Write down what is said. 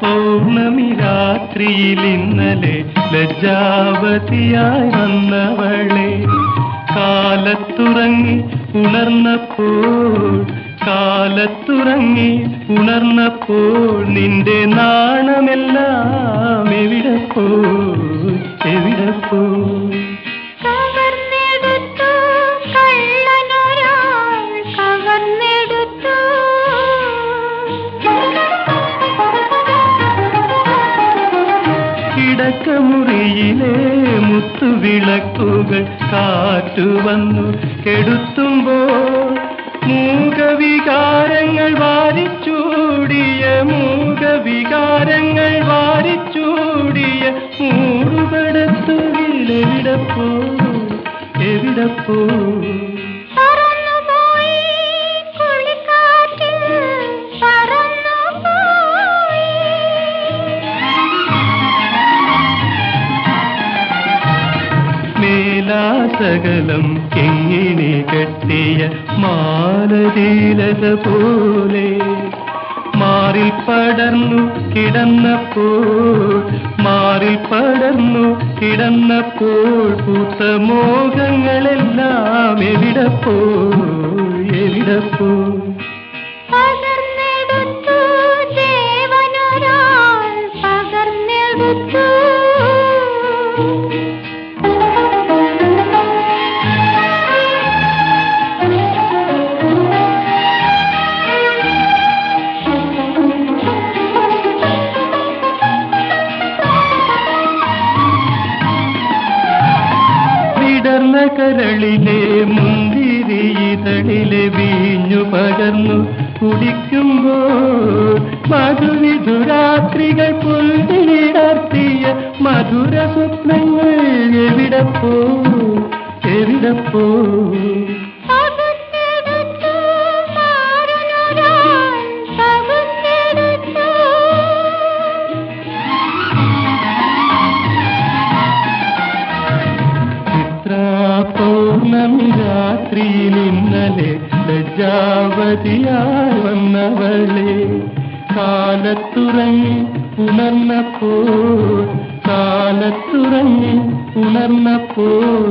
പൗർണമി രാത്രിയിൽ ഇന്നലെ ലജ്ജാവതിയായി വന്നവളെ. കാലത്തുറങ്ങി ഉണർന്നപ്പോൾ കാലത്തുറങ്ങി ഉണർന്നപ്പോൾ നിന്റെ നാണമെല്ലാം എവിടെ പോ എവിടെ പോ കിടക്കമുറിയിലെ മുത്തുവിളക്കുകൾ കാറ്റു വന്നു കെടുത്തുമ്പോൾ മൂകവികാരങ്ങൾ വാരിച്ചൂടിയ മൂകവികാരങ്ങൾ വാരിച്ചൂടിയ മൂടുപടത്തുകിലെവിടപ്പോ എവിടപ്പോ? മേലാസകലം എങ്ങനെ കെട്ടിയ മാലതീലത പോലെ മാറിൽ പടർന്നു കിടന്നപ്പോൾ മാറിൽ പടർന്നു കിടന്നപ്പോൾ പൂത്ത മോഹങ്ങളെല്ലാം എവിടപ്പോ എവിടപ്പോ? കരളിലെ മുന്തിരി ഇതളിലെ വീഞ്ഞു പകർന്നു കുടിക്കുമ്പോൾ മധുവിധുരാത്രികൾ പുൽവിടർത്തിയ മധുര സ്വപ്നങ്ങൾ എവിടെ പോ എവിടെ പകർന്നെടുത്തു രാത്രിയിൽ ഇന്നലെ ലജ്ജാവതിയായി വന്നവളെ കാലത്തുറങ്ങി ഉണർന്നപ്പോൾ കാലത്തുറങ്ങി ഉണർന്നപ്പോൾ